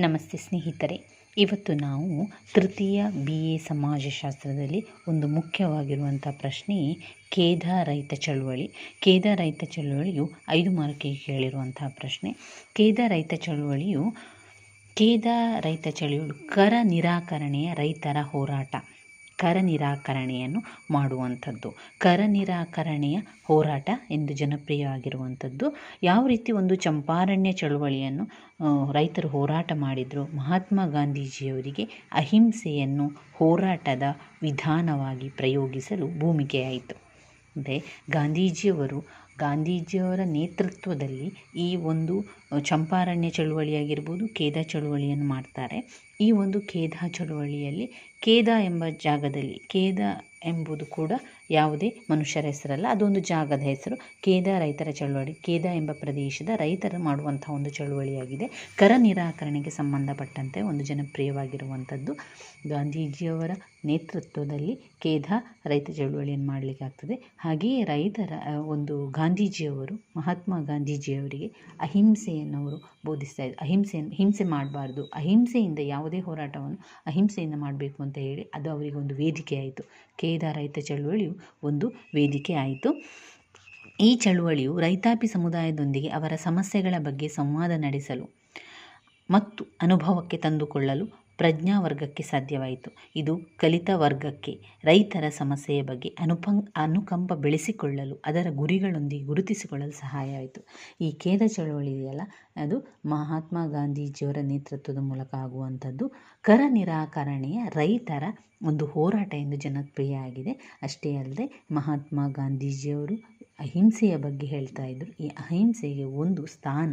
ನಮಸ್ತೆ ಸ್ನೇಹಿತರೆ. ಇವತ್ತು ನಾವು ತೃತೀಯ ಬಿ ಎ ಸಮಾಜಶಾಸ್ತ್ರದಲ್ಲಿ ಒಂದು ಮುಖ್ಯವಾಗಿರುವಂಥ ಪ್ರಶ್ನೆ, ಖೇದ ರೈತ ಚಳುವಳಿ. ಖೇದ ರೈತ ಚಳುವಳಿಯು ಐದು ಮಾರ್ಕಿಗೆ ಕೇಳಿರುವಂತಹ ಪ್ರಶ್ನೆ. ಖೇದ ರಹಿತ ಚಳುವಳಿಯು, ಖೇದ ರೈತ ಚಳುವಳಿ ಕರ ನಿರಾಕರಣೆಯ ರೈತರ ಹೋರಾಟ. ಕರ ನಿರಾಕರಣೆಯನ್ನು ಮಾಡುವಂಥದ್ದು. ಕರ ನಿರಾಕರಣೆಯ ಹೋರಾಟ ಎಂದು ಜನಪ್ರಿಯವಾಗಿರುವಂಥದ್ದು. ಯಾವ ರೀತಿ ಒಂದು ಚಂಪಾರಣ್ಯ ಚಳುವಳಿಯನ್ನು ರೈತರು ಹೋರಾಟ ಮಾಡಿದರು, ಮಹಾತ್ಮ ಗಾಂಧೀಜಿಯವರಿಗೆ ಅಹಿಂಸೆಯನ್ನು ಹೋರಾಟದ ವಿಧಾನವಾಗಿ ಪ್ರಯೋಗಿಸಲು ಭೂಮಿಕೆಯಾಯಿತು. ಅಂದರೆ ಗಾಂಧೀಜಿಯವರು ಗಾಂಧೀಜಿಯವರ ನೇತೃತ್ವದಲ್ಲಿ ಈ ಒಂದು ಚಂಪಾರಣ್ಯ ಚಳುವಳಿಯಾಗಿರ್ಬೋದು, ಖೇದ ಚಳುವಳಿಯನ್ನು ಮಾಡ್ತಾರೆ. ಈ ಒಂದು ಖೇದ ಚಳುವಳಿಯಲ್ಲಿ ಖೇದ ಎಂಬ ಜಾಗದಲ್ಲಿ, ಖೇದ ಎಂಬುದು ಕೂಡ ಯಾವುದೇ ಮನುಷ್ಯರ ಹೆಸರಲ್ಲ, ಅದೊಂದು ಜಾಗದ ಹೆಸರು. ಕೇದಾ ರೈತರ ಚಳುವಳಿ ಕೇದ ಎಂಬ ಪ್ರದೇಶದ ರೈತರು ಮಾಡುವಂಥ ಒಂದು ಚಳುವಳಿಯಾಗಿದೆ. ಕರ ನಿರಾಕರಣೆಗೆ ಸಂಬಂಧಪಟ್ಟಂತೆ ಒಂದು ಜನಪ್ರಿಯವಾಗಿರುವಂಥದ್ದು ಗಾಂಧೀಜಿಯವರ ನೇತೃತ್ವದಲ್ಲಿ ಕೇದಾ ರೈತ ಚಳುವಳಿಯನ್ನು ಮಾಡಲಿಕ್ಕಾಗ್ತದೆ ಹಾಗೆಯೇ ರೈತರ ಒಂದು ಗಾಂಧೀಜಿಯವರು, ಮಹಾತ್ಮ ಗಾಂಧೀಜಿಯವರಿಗೆ ಅಹಿಂಸೆಯನ್ನು ಅವರು ಬೋಧಿಸ್ತಾ ಇದ್ದರು ಅಹಿಂಸೆಯನ್ನು ಹಿಂಸೆ ಮಾಡಬಾರ್ದು, ಅಹಿಂಸೆಯಿಂದ ಯಾವುದೇ ಹೋರಾಟವನ್ನು ಅಹಿಂಸೆಯಿಂದ ಮಾಡಬೇಕು ಅಂತ ಹೇಳಿ ಅದು ಅವರಿಗೆ ಒಂದು ವೇದಿಕೆ ಆಯಿತು ಕೇದಾ ರೈತ ಚಳುವಳಿಯು ಒಂದು ವೇದಿಕೆ ಆಯಿತು. ಈ ಚಳುವಳಿಯು ರೈತಾಪಿ ಸಮುದಾಯದೊಂದಿಗೆ ಅವರ ಸಮಸ್ಯೆಗಳ ಬಗ್ಗೆ ಸಂವಾದ ನಡೆಸಲು ಮತ್ತು ಅನುಭವಕ್ಕೆ ತಂದುಕೊಳ್ಳಲು ಪ್ರಜ್ಞಾವರ್ಗಕ್ಕೆ ಸಾಧ್ಯವಾಯಿತು. ಇದು ಕಲಿತ ವರ್ಗಕ್ಕೆ, ರೈತರ ಸಮಸ್ಯೆಯ ಬಗ್ಗೆ ಅನುಪಂ, ಅನುಕಂಪ ಬೆಳೆಸಿಕೊಳ್ಳಲು, ಅದರ ಗುರಿಗಳೊಂದಿಗೆ ಗುರುತಿಸಿಕೊಳ್ಳಲು ಸಹಾಯ ಆಯಿತು ಈ ಖೇದ ಚಳವಳಿ ಇದೆಯಲ್ಲ, ಅದು ಮಹಾತ್ಮ ಗಾಂಧೀಜಿಯವರ ನೇತೃತ್ವದ ಮೂಲಕ ಆಗುವಂಥದ್ದು. ಕರ ನಿರಾಕರಣೆಯ ರೈತರ ಒಂದು ಹೋರಾಟ ಎಂದು ಜನಪ್ರಿಯ ಆಗಿದೆ. ಅಷ್ಟೇ ಅಲ್ಲದೆ ಮಹಾತ್ಮ ಗಾಂಧೀಜಿಯವರು ಅಹಿಂಸೆಯ ಬಗ್ಗೆ ಹೇಳ್ತಾ ಇದ್ದರು ಈ ಅಹಿಂಸೆಗೆ ಒಂದು ಸ್ಥಾನ,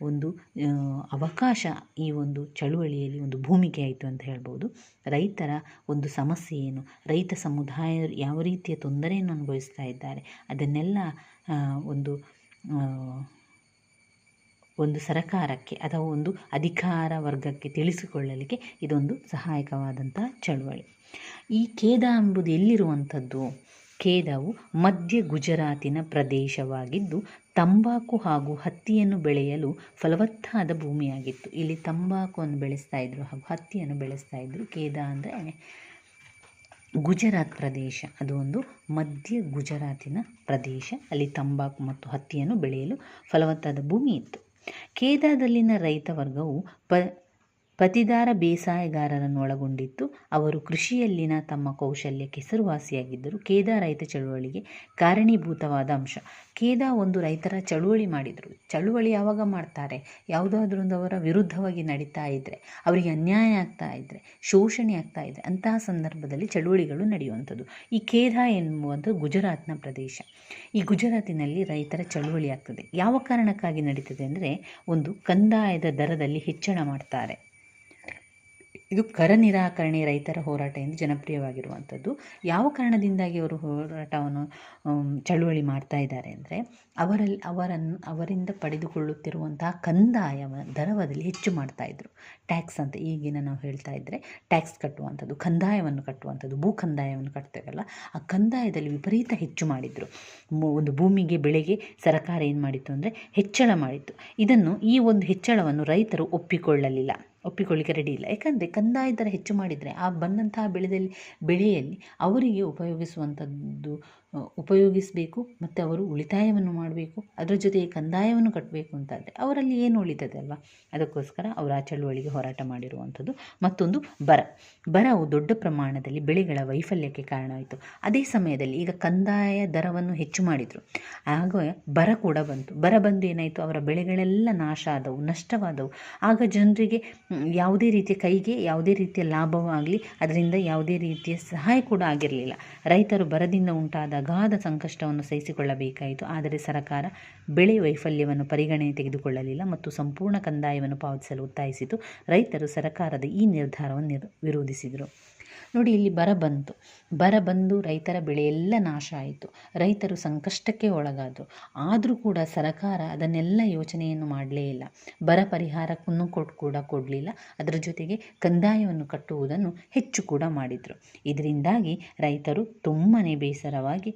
ಒಂದು ಅವಕಾಶ ಈ ಒಂದು ಚಳುವಳಿಯಲ್ಲಿ ಒಂದು ಭೂಮಿಕೆ ಆಯಿತು ಅಂತ ಹೇಳ್ಬೋದು. ರೈತರ ಒಂದು ಸಮಸ್ಯೆ ಏನು? ರೈತ ಸಮುದಾಯ ಯಾವ ರೀತಿಯ ತೊಂದರೆಯನ್ನು ಅನುಭವಿಸ್ತಾ ಇದ್ದಾರೆ? ಅದನ್ನೆಲ್ಲ ಒಂದು ಒಂದು ಸರಕಾರಕ್ಕೆ ಅಥವಾ ಒಂದು ಅಧಿಕಾರ ವರ್ಗಕ್ಕೆ ತಿಳಿಸಿಕೊಳ್ಳಲಿಕ್ಕೆ ಇದೊಂದು ಸಹಾಯಕವಾದಂಥ ಚಳುವಳಿ. ಈ ಖೇದ ಎಂಬುದು ಎಲ್ಲಿರುವಂಥದ್ದು? ಖೇದವು ಮಧ್ಯ ಗುಜರಾತಿನ ಪ್ರದೇಶವಾಗಿದ್ದು, ತಂಬಾಕು ಹಾಗೂ ಹತ್ತಿಯನ್ನು ಬೆಳೆಯಲು ಫಲವತ್ತಾದ ಭೂಮಿಯಾಗಿತ್ತು. ಇಲ್ಲಿ ತಂಬಾಕುವನ್ನು ಬೆಳೆಸ್ತಾ ಇದ್ರು ಹಾಗೂ ಹತ್ತಿಯನ್ನು ಬೆಳೆಸ್ತಾ ಇದ್ರು ಖೇದ ಅಂದರೆ ಗುಜರಾತ್ ಪ್ರದೇಶ, ಅದು ಒಂದು ಮಧ್ಯ ಗುಜರಾತಿನ ಪ್ರದೇಶ. ಅಲ್ಲಿ ತಂಬಾಕು ಮತ್ತು ಹತ್ತಿಯನ್ನು ಬೆಳೆಯಲು ಫಲವತ್ತಾದ ಭೂಮಿ ಇತ್ತು ಖೇದಾದಲ್ಲಿನ ರೈತ ವರ್ಗವು ಪ ಪತಿದಾರ ಬೇಸಾಯಗಾರರನ್ನು ಒಳಗೊಂಡಿತ್ತು ಅವರು ಕೃಷಿಯಲ್ಲಿನ ತಮ್ಮ ಕೌಶಲ್ಯಕ್ಕೆ ಹೆಸರುವಾಸಿಯಾಗಿದ್ದರು ಕೇದಾ ರೈತ ಚಳುವಳಿಗೆ ಕಾರಣೀಭೂತವಾದ ಅಂಶ. ಖೇದ ಒಂದು ರೈತರ ಚಳುವಳಿ ಮಾಡಿದರು. ಚಳುವಳಿ ಯಾವಾಗ ಮಾಡ್ತಾರೆ? ಯಾವುದಾದ್ರೊಂದು ಅವರ ವಿರುದ್ಧವಾಗಿ ನಡೀತಾ ಇದ್ದರೆ ಅವರಿಗೆ ಅನ್ಯಾಯ ಆಗ್ತಾ ಇದ್ದರೆ ಶೋಷಣೆ ಆಗ್ತಾ ಇದ್ದರೆ ಅಂತಹ ಸಂದರ್ಭದಲ್ಲಿ ಚಳುವಳಿಗಳು ನಡೆಯುವಂಥದ್ದು. ಈ ಕೇದಾ ಎನ್ನುವಂಥದ್ದು ಗುಜರಾತ್ನ ಪ್ರದೇಶ. ಈ ಗುಜರಾತಿನಲ್ಲಿ ರೈತರ ಚಳುವಳಿ ಆಗ್ತದೆ. ಯಾವ ಕಾರಣಕ್ಕಾಗಿ ನಡೀತದೆ ಅಂದರೆ, ಒಂದು ಕಂದಾಯದ ದರದಲ್ಲಿ ಹೆಚ್ಚಳ ಮಾಡ್ತಾರೆ. ಇದು ಕರ ನಿರಾಕರಣೆ ರೈತರ ಹೋರಾಟ ಎಂದು ಜನಪ್ರಿಯವಾಗಿರುವಂಥದ್ದು. ಯಾವ ಕಾರಣದಿಂದಾಗಿ ಅವರು ಹೋರಾಟವನ್ನು ಚಳುವಳಿ ಮಾಡ್ತಾ ಇದ್ದಾರೆ ಅಂದರೆ ಅವರಲ್ಲಿ ಅವರನ್ನು ಅವರಿಂದ ಪಡೆದುಕೊಳ್ಳುತ್ತಿರುವಂತಹ ಕಂದಾಯ ದರವದಲ್ಲಿ ಹೆಚ್ಚು ಮಾಡ್ತಾಯಿದ್ರು ಟ್ಯಾಕ್ಸ್ ಅಂತ ಈಗಿನ ನಾವು ಹೇಳ್ತಾ ಇದ್ದರೆ ಟ್ಯಾಕ್ಸ್ ಕಟ್ಟುವಂಥದ್ದು, ಕಂದಾಯವನ್ನು ಕಟ್ಟುವಂಥದ್ದು, ಭೂ ಕಂದಾಯವನ್ನು ಕಟ್ತೇವಲ್ಲ ಆ ಕಂದಾಯದಲ್ಲಿ ವಿಪರೀತ ಹೆಚ್ಚು ಮಾಡಿದರು. ಒಂದು ಭೂಮಿಗೆ ಬೆಳೆಗೆ ಸರ್ಕಾರ ಏನು ಮಾಡಿತ್ತು ಅಂದರೆ, ಹೆಚ್ಚಳ ಮಾಡಿತ್ತು. ಇದನ್ನು ಈ ಒಂದು ಹೆಚ್ಚಳವನ್ನು ರೈತರು ಒಪ್ಪಿಕೊಳ್ಳಲಿಲ್ಲ. ಒಪ್ಪಿಕೊಳ್ಳಿಕ್ಕೆ ರೆಡಿ ಇಲ್ಲ. ಯಾಕಂದರೆ ಕಂದಾಯ ದರ ಹೆಚ್ಚು ಮಾಡಿದರೆ ಆ ಬಂದಂತಹ ಬೆಳೆದಲ್ಲಿ ಬೆಳೆಯಲ್ಲಿ ಅವರಿಗೆ ಉಪಯೋಗಿಸುವಂಥದ್ದು ಉಪಯೋಗಿಸಬೇಕು ಮತ್ತು ಅವರು ಉಳಿತಾಯವನ್ನು ಮಾಡಬೇಕು. ಅದರ ಜೊತೆಗೆ ಕಂದಾಯವನ್ನು ಕಟ್ಟಬೇಕು ಅಂತಾದರೆ ಅವರಲ್ಲಿ ಏನು ಉಳಿತದೆ ಅಲ್ವಾ? ಅದಕ್ಕೋಸ್ಕರ ಅವರು ಆ ಚಳುವಳಿಗೆ ಹೋರಾಟ ಮಾಡಿರುವಂಥದ್ದು. ಮತ್ತೊಂದು ಬರ. ಬರವು ದೊಡ್ಡ ಪ್ರಮಾಣದಲ್ಲಿ ಬೆಳೆಗಳ ವೈಫಲ್ಯಕ್ಕೆ ಕಾರಣವಾಯಿತು ಅದೇ ಸಮಯದಲ್ಲಿ ಈಗ ಕಂದಾಯ ದರವನ್ನು ಹೆಚ್ಚು ಮಾಡಿದರು. ಆಗ ಬರ ಕೂಡ ಬಂತು. ಬರ ಬಂದು ಏನಾಯಿತು? ಅವರ ಬೆಳೆಗಳೆಲ್ಲ ನಾಶ ಆದವು, ನಷ್ಟವಾದವು. ಆಗ ಜನರಿಗೆ ಯಾವುದೇ ರೀತಿಯ ಕೈಗೆ, ಯಾವುದೇ ರೀತಿಯ ಲಾಭವಾಗಲಿ, ಅದರಿಂದ ಯಾವುದೇ ರೀತಿಯ ಸಹಾಯ ಕೂಡ ಆಗಿರಲಿಲ್ಲ. ರೈತರು ಬರದಿಂದ ಉಂಟಾದ ಅಗಾಧ ಸಂಕಷ್ಟವನ್ನು ಸಹಿಸಿಕೊಳ್ಳಬೇಕಾಯಿತು. ಆದರೆ ಸರ್ಕಾರ ಬೆಳೆ ವೈಫಲ್ಯವನ್ನು ಪರಿಗಣನೆ ತೆಗೆದುಕೊಳ್ಳಲಿಲ್ಲ ಮತ್ತು ಸಂಪೂರ್ಣ ಕಂದಾಯವನ್ನು ಪಾವತಿಸಲು ಒತ್ತಾಯಿಸಿತು. ರೈತರು ಸರ್ಕಾರದ ಈ ನಿರ್ಧಾರವನ್ನು ನಿರ್, ವಿರೋಧಿಸಿದರು. ನೋಡಿ, ಇಲ್ಲಿ ಬರ ಬಂತು. ಬರ ಬಂದು ರೈತರ ಬೆಳೆಯೆಲ್ಲ ನಾಶ ಆಯಿತು. ರೈತರು ಸಂಕಷ್ಟಕ್ಕೆ ಒಳಗಾದರು. ಆದರೂ ಕೂಡ ಸರಕಾರ ಅದನ್ನೆಲ್ಲ ಯೋಚನೆಯನ್ನು ಮಾಡಲೇ ಇಲ್ಲ. ಬರ ಪರಿಹಾರಕ್ಕೂ ಕೊಟ್ಟು ಕೂಡ ಕೊಡಲಿಲ್ಲ. ಅದರ ಜೊತೆಗೆ ಕಂದಾಯವನ್ನು ಕಟ್ಟುವುದನ್ನು ಹೆಚ್ಚು ಕೂಡ ಮಾಡಿದರು. ಇದರಿಂದಾಗಿ ರೈತರು ತುಂಬಾ ಬೇಸರವಾಗಿ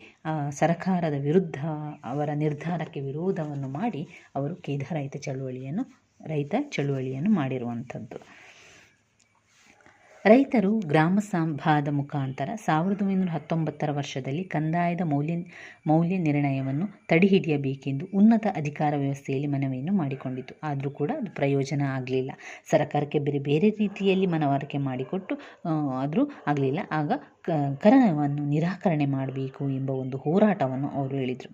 ಸರಕಾರದ ವಿರುದ್ಧ ಅವರ ನಿರ್ಧಾರಕ್ಕೆ ವಿರೋಧವನ್ನು ಮಾಡಿ ಅವರು ಕೇದ ರೈತ ಚಳುವಳಿಯನ್ನು ರೈತ ಚಳುವಳಿಯನ್ನು ಮಾಡಿರುವಂಥದ್ದು. ರೈತರು ಗ್ರಾಮ ಸಂಭಾದ ಮುಖಾಂತರ ಸಾವಿರದ ಒಂಬೈನೂರ ಹತ್ತೊಂಬತ್ತರ ವರ್ಷದಲ್ಲಿ ಕಂದಾಯದ ಮೌಲ್ಯ ಮೌಲ್ಯ ನಿರ್ಣಯವನ್ನು ತಡೆಹಿಡಿಯಬೇಕೆಂದು ಉನ್ನತ ಅಧಿಕಾರ ವ್ಯವಸ್ಥೆಯಲ್ಲಿ ಮನವಿಯನ್ನು ಮಾಡಿಕೊಂಡಿತು. ಆದರೂ ಕೂಡ ಅದು ಪ್ರಯೋಜನ ಆಗಲಿಲ್ಲ. ಸರ್ಕಾರಕ್ಕೆ ಬೇರೆ ಬೇರೆ ರೀತಿಯಲ್ಲಿ ಮನವರಿಕೆ ಮಾಡಿಕೊಟ್ಟು ಆದರೂ ಆಗಲಿಲ್ಲ. ಆಗ ಕರವನ್ನು ನಿರಾಕರಣೆ ಮಾಡಬೇಕು ಎಂಬ ಒಂದು ಹೋರಾಟವನ್ನು ಅವರು ಹೇಳಿದರು.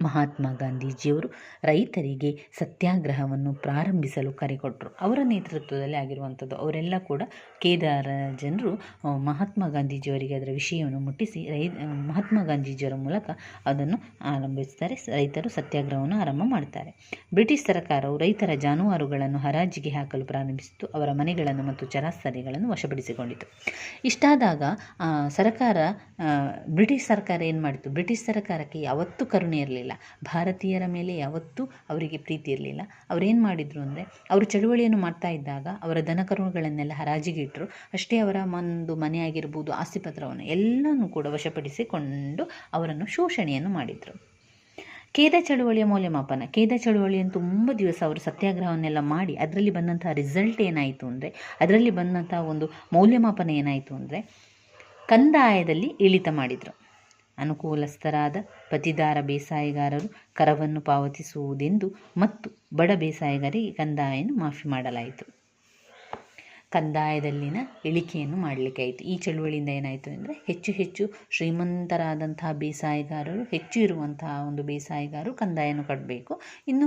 ಮಹಾತ್ಮ ಗಾಂಧೀಜಿಯವರು ರೈತರಿಗೆ ಸತ್ಯಾಗ್ರಹವನ್ನು ಪ್ರಾರಂಭಿಸಲು ಕರೆ ಕೊಟ್ಟರು ಅವರ ನೇತೃತ್ವದಲ್ಲಿ ಆಗಿರುವಂಥದ್ದು. ಅವರೆಲ್ಲ ಕೂಡ ಕೇದಾರ ಜನರು ಮಹಾತ್ಮ ಗಾಂಧೀಜಿಯವರಿಗೆ ಅದರ ವಿಷಯವನ್ನು ಮುಟ್ಟಿಸಿ ರೈ ಮಹಾತ್ಮ ಗಾಂಧೀಜಿಯವರ ಮೂಲಕ ಅದನ್ನು ಆರಂಭಿಸ್ತಾರೆ. ರೈತರು ಸತ್ಯಾಗ್ರಹವನ್ನು ಆರಂಭ ಮಾಡ್ತಾರೆ. ಬ್ರಿಟಿಷ್ ಸರ್ಕಾರವು ರೈತರ ಜಾನುವಾರುಗಳನ್ನು ಹರಾಜಿಗೆ ಹಾಕಲು ಪ್ರಾರಂಭಿಸಿತು ಅವರ ಮನೆಗಳನ್ನು ಮತ್ತು ಚರಾಸ್ತರಿಗಳನ್ನು ವಶಪಡಿಸಿಕೊಂಡಿತು. ಇಷ್ಟಾದಾಗ ಸರ್ಕಾರ ಬ್ರಿಟಿಷ್ ಸರ್ಕಾರ ಏನು ಮಾಡಿತು ಬ್ರಿಟಿಷ್ ಸರ್ಕಾರಕ್ಕೆ ಯಾವತ್ತೂ ಕರುಣೆ ಇರಲಿಲ್ಲ. ಭಾರತೀಯರ ಮೇಲೆ ಯಾವತ್ತೂ ಅವರಿಗೆ ಪ್ರೀತಿ ಇರಲಿಲ್ಲ. ಅವರೇನು ಮಾಡಿದರು ಅಂದರೆ, ಅವರು ಚಳುವಳಿಯನ್ನು ಮಾಡ್ತಾ ಇದ್ದಾಗ ಅವರ ದನಕರುಗಳನ್ನೆಲ್ಲ ಹರಾಜಿಗೆ ಇಟ್ಟರು ಅಷ್ಟೇ ಅವರ ಒಂದು ಮನೆ ಆಗಿರ್ಬೋದು ಆಸ್ತಿಪತ್ರವನ್ನು ಎಲ್ಲನೂ ಕೂಡ ವಶಪಡಿಸಿಕೊಂಡು ಅವರನ್ನು ಶೋಷಣೆಯನ್ನು ಮಾಡಿದರು. ಕೇದ ಚಳುವಳಿಯ ಮೌಲ್ಯಮಾಪನ. ಕೇದ ಚಳುವಳಿಯನ್ನು ತುಂಬ ದಿವಸ ಅವರು ಸತ್ಯಾಗ್ರಹವನ್ನೆಲ್ಲ ಮಾಡಿ, ಅದರಲ್ಲಿ ಬಂದಂತಹ ರಿಸಲ್ಟ್ ಏನಾಯಿತು ಅಂದರೆ, ಅದರಲ್ಲಿ ಬಂದಂತಹ ಒಂದು ಮೌಲ್ಯಮಾಪನ ಏನಾಯಿತು ಅಂದರೆ, ಕಂದಾಯದಲ್ಲಿ ಇಳಿತ ಮಾಡಿದರು. ಅನುಕೂಲಸ್ಥರಾದ ಪತಿದಾರ ಬೇಸಾಯಗಾರರು ಕರವನ್ನು ಪಾವತಿಸುವುದೆಂದು ಮತ್ತು ಬಡ ಬೇಸಾಯಗಾರರಿಗೆ ಕಂದಾಯವನ್ನು ಮಾಫಿ ಮಾಡಲಾಯಿತು. ಕಂದಾಯದಲ್ಲಿನ ಇಳಿಕೆಯನ್ನು ಮಾಡಲಿಕ್ಕಾಯಿತು ಈ ಚಳುವಳಿಯಿಂದ ಏನಾಯಿತು ಅಂದರೆ ಹೆಚ್ಚು ಹೆಚ್ಚು ಶ್ರೀಮಂತರಾದಂತಹ ಬೇಸಾಯಗಾರರು, ಹೆಚ್ಚು ಇರುವಂತಹ ಒಂದು ಬೇಸಾಯಗಾರರು ಕಂದಾಯವನ್ನು ಕಟ್ಟಬೇಕು ಇನ್ನು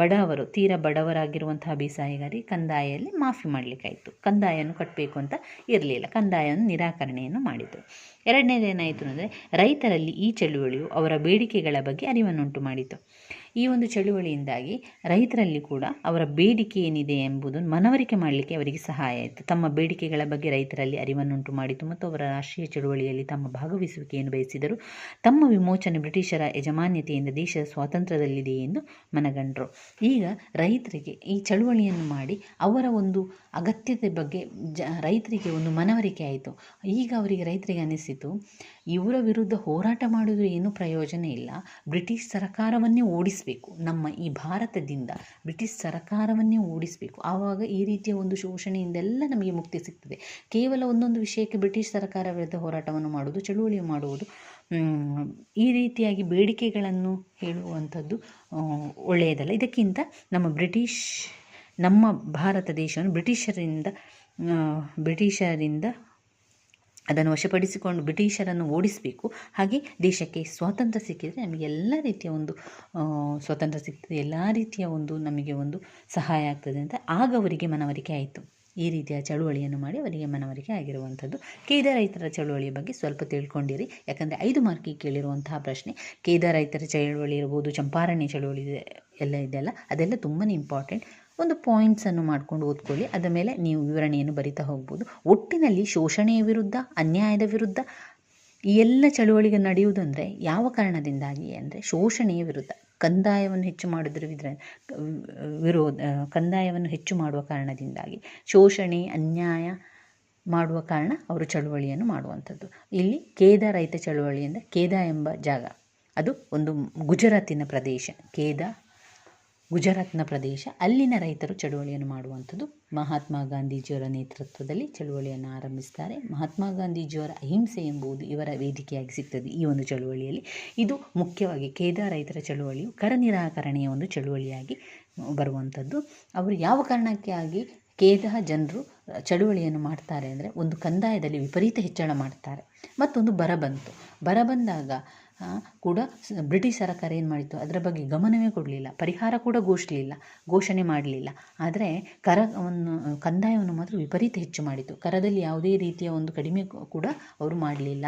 ಬಡವರು, ತೀರಾ ಬಡವರಾಗಿರುವಂತಹ ಬೇಸಾಯಗಾರಿ ಕಂದಾಯಲ್ಲಿ ಮಾಫಿ ಮಾಡಲಿಕ್ಕಾಯಿತು ಕಂದಾಯವನ್ನು ಕಟ್ಟಬೇಕು ಅಂತ ಇರಲಿಲ್ಲ. ಕಂದಾಯವನ್ನು ನಿರಾಕರಣೆಯನ್ನು ಮಾಡಿತು ಎರಡನೇದು ಏನಾಯಿತು ಅಂದರೆ ರೈತರಲ್ಲಿ ಈ ಚಳುವಳಿಯು ಅವರ ಬೇಡಿಕೆಗಳ ಬಗ್ಗೆ ಅರಿವನ್ನುಂಟು ಮಾಡಿತು. ಈ ಒಂದು ಚಳುವಳಿಯಿಂದಾಗಿ ರೈತರಲ್ಲಿ ಕೂಡ ಅವರ ಬೇಡಿಕೆ ಏನಿದೆ ಎಂಬುದನ್ನು ಮನವರಿಕೆ ಮಾಡಲಿಕ್ಕೆ ಅವರಿಗೆ ಸಹಾಯ ಆಯಿತು. ತಮ್ಮ ಬೇಡಿಕೆಗಳ ಬಗ್ಗೆ ರೈತರಲ್ಲಿ ಅರಿವನ್ನುಂಟು ಮಾಡಿತು ಮತ್ತು ಅವರ ರಾಷ್ಟ್ರೀಯ ಚಳುವಳಿಯಲ್ಲಿ ತಮ್ಮ ಭಾಗವಹಿಸುವಿಕೆಯನ್ನು ಬಯಸಿದರು. ತಮ್ಮ ವಿಮೋಚನೆ ಬ್ರಿಟಿಷರ ಯಜಮಾನ್ಯತೆಯಿಂದ ದೇಶದ ಸ್ವಾತಂತ್ರ್ಯದಲ್ಲಿದೆ ಎಂದು ಮನಗಂಡರು. ಈಗ ರೈತರಿಗೆ ಈ ಚಳುವಳಿಯನ್ನು ಮಾಡಿ ಅವರ ಒಂದು ಅಗತ್ಯತೆ ಬಗ್ಗೆ ಜ, ರೈತರಿಗೆ ಒಂದು ಮನವರಿಕೆ ಆಯಿತು. ಈಗ ಅವರಿಗೆ ರೈತರಿಗೆ ಅನಿಸಿತು, ಇವರ ವಿರುದ್ಧ ಹೋರಾಟ ಮಾಡೋದು ಏನೂ ಪ್ರಯೋಜನ ಇಲ್ಲ. ಬ್ರಿಟಿಷ್ ಸರ್ಕಾರವನ್ನೇ ಓಡಿಸಬೇಕು. ನಮ್ಮ ಈ ಭಾರತದಿಂದ ಬ್ರಿಟಿಷ್ ಸರಕಾರವನ್ನೇ ಓಡಿಸಬೇಕು. ಆವಾಗ ಈ ರೀತಿಯ ಒಂದು ಶೋಷಣೆಯಿಂದೆಲ್ಲ ನಮಗೆ ಮುಕ್ತಿ ಸಿಗ್ತದೆ. ಕೇವಲ ಒಂದೊಂದು ವಿಷಯಕ್ಕೆ ಬ್ರಿಟಿಷ್ ಸರ್ಕಾರ ವಿರುದ್ಧ ಹೋರಾಟವನ್ನು ಮಾಡುವುದು ಚಳುವಳಿ ಮಾಡುವುದು ಈ ರೀತಿಯಾಗಿ ಬೇಡಿಕೆಗಳನ್ನು ಹೇಳುವಂಥದ್ದು ಒಳ್ಳೆಯದಲ್ಲ. ಇದಕ್ಕಿಂತ ನಮ್ಮ ಬ್ರಿಟಿಷ್, ನಮ್ಮ ಭಾರತ ದೇಶವನ್ನು ಬ್ರಿಟಿಷರಿಂದ ಬ್ರಿಟಿಷರಿಂದ ಅದನ್ನು ವಶಪಡಿಸಿಕೊಂಡು ಬ್ರಿಟಿಷರನ್ನು ಓಡಿಸಬೇಕು. ಹಾಗೆ ದೇಶಕ್ಕೆ ಸ್ವಾತಂತ್ರ್ಯ ಸಿಕ್ಕಿದರೆ ನಮಗೆ ಎಲ್ಲ ರೀತಿಯ ಒಂದು ಸ್ವಾತಂತ್ರ್ಯ ಸಿಗ್ತದೆ ಎಲ್ಲ ರೀತಿಯ ಒಂದು ನಮಗೆ ಒಂದು ಸಹಾಯ ಆಗ್ತದೆ ಅಂತ ಆಗ ಅವರಿಗೆ ಮನವರಿಕೆ ಆಯಿತು. ಈ ರೀತಿಯ ಚಳುವಳಿಯನ್ನು ಮಾಡಿ ಅವರಿಗೆ ಮನವರಿಕೆ ಆಗಿರುವಂಥದ್ದು. ಕೇದ ರೈತರ ಚಳುವಳಿಯ ಬಗ್ಗೆ ಸ್ವಲ್ಪ ತಿಳ್ಕೊಂಡಿರಿ. ಯಾಕಂದರೆ ಐದು ಮಾರ್ಕಿಗೆ ಕೇಳಿರುವಂತಹ ಪ್ರಶ್ನೆ. ಕೇದ ರೈತರ ಚಳುವಳಿ ಇರ್ಬೋದು, ಚಂಪಾರಣ್ಯ ಚಳುವಳಿ ಎಲ್ಲ ಇದೆಯಲ್ಲ ಅದೆಲ್ಲ ತುಂಬಾ ಇಂಪಾರ್ಟೆಂಟ್ ಒಂದು ಪಾಯಿಂಟ್ಸನ್ನು ಮಾಡ್ಕೊಂಡು ಓದ್ಕೊಳ್ಳಿ. ಅದರ ಮೇಲೆ ನೀವು ವಿವರಣೆಯನ್ನು ಬರಿತಾ ಹೋಗ್ಬೋದು. ಒಟ್ಟಿನಲ್ಲಿ ಶೋಷಣೆಯ ವಿರುದ್ಧ, ಅನ್ಯಾಯದ ವಿರುದ್ಧ ಈ ಎಲ್ಲ ಚಳುವಳಿಗೆ ನಡೆಯುವುದಂದರೆ ಯಾವ ಕಾರಣದಿಂದಾಗಿ ಅಂದರೆ ಶೋಷಣೆಯ ವಿರುದ್ಧ, ಕಂದಾಯವನ್ನು ಹೆಚ್ಚು ಮಾಡೋದ್ರ ವಿರೋಧ, ಕಂದಾಯವನ್ನು ಹೆಚ್ಚು ಮಾಡುವ ಕಾರಣದಿಂದಾಗಿ ಶೋಷಣೆ, ಅನ್ಯಾಯ ಮಾಡುವ ಕಾರಣ ಅವರು ಚಳುವಳಿಯನ್ನು ಮಾಡುವಂಥದ್ದು. ಇಲ್ಲಿ ಕೇದ ರೈತ ಚಳುವಳಿ ಅಂದರೆ ಕೇದ ಎಂಬ ಜಾಗ. ಅದು ಒಂದು ಗುಜರಾತಿನ ಪ್ರದೇಶ. ಕೇದ ಗುಜರಾತ್ನ ಪ್ರದೇಶ, ಅಲ್ಲಿನ ರೈತರು ಚಳುವಳಿಯನ್ನು ಮಾಡುವಂಥದ್ದು ಮಹಾತ್ಮ ಗಾಂಧೀಜಿಯವರ ನೇತೃತ್ವದಲ್ಲಿ ಚಳುವಳಿಯನ್ನು ಆರಂಭಿಸ್ತಾರೆ. ಮಹಾತ್ಮ ಗಾಂಧೀಜಿಯವರ ಅಹಿಂಸೆ ಎಂಬುದು ಇವರ ವೇದಿಕೆಯಾಗಿ ಸಿಗ್ತದೆ ಈ ಒಂದು ಚಳುವಳಿಯಲ್ಲಿ. ಇದು ಮುಖ್ಯವಾಗಿ ಕೇದಾರ ರೈತರ ಚಳುವಳಿಯು ಕರ ನಿರಾಕರಣೆಯ ಒಂದು ಚಳುವಳಿಯಾಗಿ ಬರುವಂಥದ್ದು. ಅವರು ಯಾವ ಕಾರಣಕ್ಕೆ ಆಗಿ ಕೇದ ಜನರು ಚಳುವಳಿಯನ್ನು ಮಾಡ್ತಾರೆ ಅಂದರೆ ಒಂದು ಕಂದಾಯದಲ್ಲಿ ವಿಪರೀತ ಹೆಚ್ಚಳ ಮಾಡ್ತಾರೆ. ಮತ್ತೊಂದು ಬರ ಬಂತು. ಬರ ಬಂದಾಗ ಕೂಡ ಬ್ರಿಟಿಷ್ ಸರ್ಕಾರ ಏನು ಮಾಡಿತ್ತು? ಅದರ ಬಗ್ಗೆ ಗಮನವೇ ಕೊಡಲಿಲ್ಲ. ಪರಿಹಾರ ಕೂಡ ಘೋಷಿಸಲಿಲ್ಲ. ಘೋಷಣೆ ಮಾಡಲಿಲ್ಲ. ಆದರೆ ಕರವನ್ನು ಕಂದಾಯವನ್ನು ಮಾತ್ರ ವಿಪರೀತ ಹೆಚ್ಚು ಮಾಡಿತು ಕರದಲ್ಲಿ ಯಾವುದೇ ರೀತಿಯ ಒಂದು ಕಡಿಮೆ ಕೂಡ ಅವರು ಮಾಡಲಿಲ್ಲ.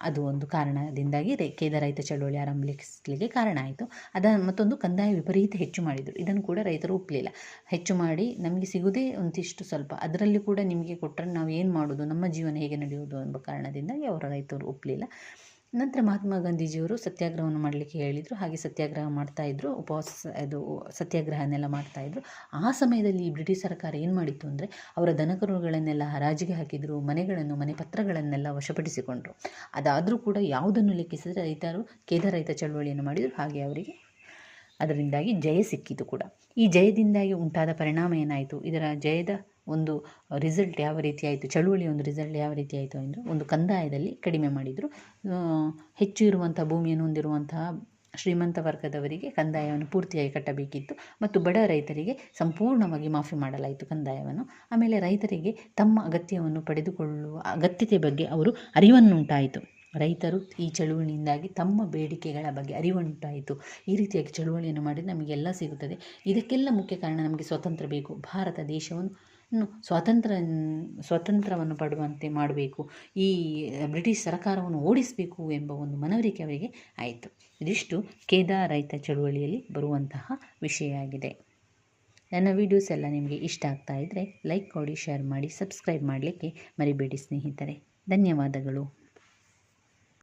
ಅದು ಒಂದು ಕಾರಣದಿಂದಾಗಿ ಕೇದ ರೈತ ಚಳುವಳಿ ಆರಂಭಿಸಲಿಕ್ಕೆ ಕಾರಣ ಆಯಿತು. ಅದ, ಮತ್ತೊಂದು ಕಂದಾಯ ವಿಪರೀತ ಹೆಚ್ಚು ಮಾಡಿದರು. ಇದನ್ನು ಕೂಡ ರೈತರು ಒಪ್ಪಲಿಲ್ಲ ಹೆಚ್ಚು ಮಾಡಿ ನಮಗೆ ಸಿಗುವುದೇ ಒಂದಿಷ್ಟು ಸ್ವಲ್ಪ. ಅದರಲ್ಲಿ ಕೂಡ ನಿಮಗೆ ಕೊಟ್ಟರೆ ನಾವು ಏನು ಮಾಡೋದು? ನಮ್ಮ ಜೀವನ ಹೇಗೆ ನಡೆಯುವುದು ಎಂಬ ಕಾರಣದಿಂದಾಗಿ ಅವರ ರೈತರು ಒಪ್ಪಲಿಲ್ಲ ನಂತರ ಮಹಾತ್ಮ ಗಾಂಧೀಜಿಯವರು ಸತ್ಯಾಗ್ರಹವನ್ನು ಮಾಡಲಿಕ್ಕೆ ಹೇಳಿದರು, ಹಾಗೆ ಸತ್ಯಾಗ್ರಹ ಮಾಡ್ತಾಯಿದ್ರು ಉಪವಾಸ ಅದು ಸತ್ಯಾಗ್ರಹನೆಲ್ಲ ಮಾಡ್ತಾಯಿದ್ರು ಆ ಸಮಯದಲ್ಲಿ ಬ್ರಿಟಿಷ್ ಸರ್ಕಾರ ಏನು ಮಾಡಿತ್ತು ಅಂದರೆ, ಅವರ ದನಕರುಗಳನ್ನೆಲ್ಲ ಹರಾಜಿಗೆ ಹಾಕಿದರು, ಮನೆಗಳನ್ನು, ಮನೆ ಪತ್ರಗಳನ್ನೆಲ್ಲ ವಶಪಡಿಸಿಕೊಂಡರು. ಅದಾದರೂ ಕೂಡ ಯಾವುದನ್ನು ಲೆಕ್ಕಿಸಿದರೆ ರೈತರು ಕೇದ ರೈತ ಚಳುವಳಿಯನ್ನು ಮಾಡಿದರು, ಹಾಗೆ ಅವರಿಗೆ ಅದರಿಂದಾಗಿ ಜಯ ಸಿಕ್ಕಿತು ಕೂಡ. ಈ ಜಯದಿಂದಾಗಿ ಉಂಟಾದ ಪರಿಣಾಮ ಏನಾಯಿತು? ಇದರ ಜಯದ ಒಂದು ರಿಸಲ್ಟ್ ಯಾವ ರೀತಿ ಆಯಿತು, ಚಳುವಳಿ ಒಂದು ರಿಸಲ್ಟ್ ಯಾವ ರೀತಿ ಆಯಿತು ಅಂದರೆ ಒಂದು ಕಂದಾಯದಲ್ಲಿ ಕಡಿಮೆ ಮಾಡಿದರು. ಹೆಚ್ಚು ಇರುವಂಥ ಭೂಮಿಯನ್ನು ಹೊಂದಿರುವಂತಹ ಶ್ರೀಮಂತ ವರ್ಗದವರಿಗೆ ಕಂದಾಯವನ್ನು ಪೂರ್ತಿಯಾಗಿ ಕಟ್ಟಬೇಕಿತ್ತು ಮತ್ತು ಬಡ ರೈತರಿಗೆ ಸಂಪೂರ್ಣವಾಗಿ ಮಾಫಿ ಮಾಡಲಾಯಿತು ಕಂದಾಯವನ್ನು. ಆಮೇಲೆ ರೈತರಿಗೆ ತಮ್ಮ ಅಗತ್ಯವನ್ನು ಪಡೆದುಕೊಳ್ಳುವ ಅಗತ್ಯತೆ ಬಗ್ಗೆ ಅವರು ಅರಿವನ್ನುಂಟಾಯಿತು. ರೈತರು ಈ ಚಳುವಳಿಯಿಂದಾಗಿ ತಮ್ಮ ಬೇಡಿಕೆಗಳ ಬಗ್ಗೆ ಅರಿವುಂಟಾಯಿತು ಈ ರೀತಿಯಾಗಿ ಚಳುವಳಿಯನ್ನು ಮಾಡಿದರೆ ನಮಗೆಲ್ಲ ಸಿಗುತ್ತದೆ. ಇದಕ್ಕೆಲ್ಲ ಮುಖ್ಯ ಕಾರಣ ನಮಗೆ ಸ್ವತಂತ್ರ ಬೇಕು. ಭಾರತ ದೇಶವನ್ನು ನ್ನು ಸ್ವಾತಂತ್ರ್ಯ ಸ್ವಾತಂತ್ರ್ಯವನ್ನು ಪಡುವಂತೆ ಮಾಡಬೇಕು. ಈ ಬ್ರಿಟಿಷ್ ಸರ್ಕಾರವನ್ನು ಓಡಿಸಬೇಕು ಎಂಬ ಒಂದು ಮನವರಿಕೆ ಅವರಿಗೆ ಆಯಿತು. ಇದಿಷ್ಟು ಕೇದಾರ ರೈತ ಚಳುವಳಿಯಲ್ಲಿ ಬರುವಂತಹ ವಿಷಯ ಆಗಿದೆ. ನನ್ನ ವಿಡಿಯೋಸ್ ಎಲ್ಲ ನಿಮಗೆ ಇಷ್ಟ ಆಗ್ತಾ ಇದ್ದರೆ ಲೈಕ್ ಕೊಡಿ ಶೇರ್ ಮಾಡಿ ಸಬ್ಸ್ಕ್ರೈಬ್ ಮಾಡಲಿಕ್ಕೆ ಮರಿಬೇಡಿ ಸ್ನೇಹಿತರೆ. ಧನ್ಯವಾದಗಳು.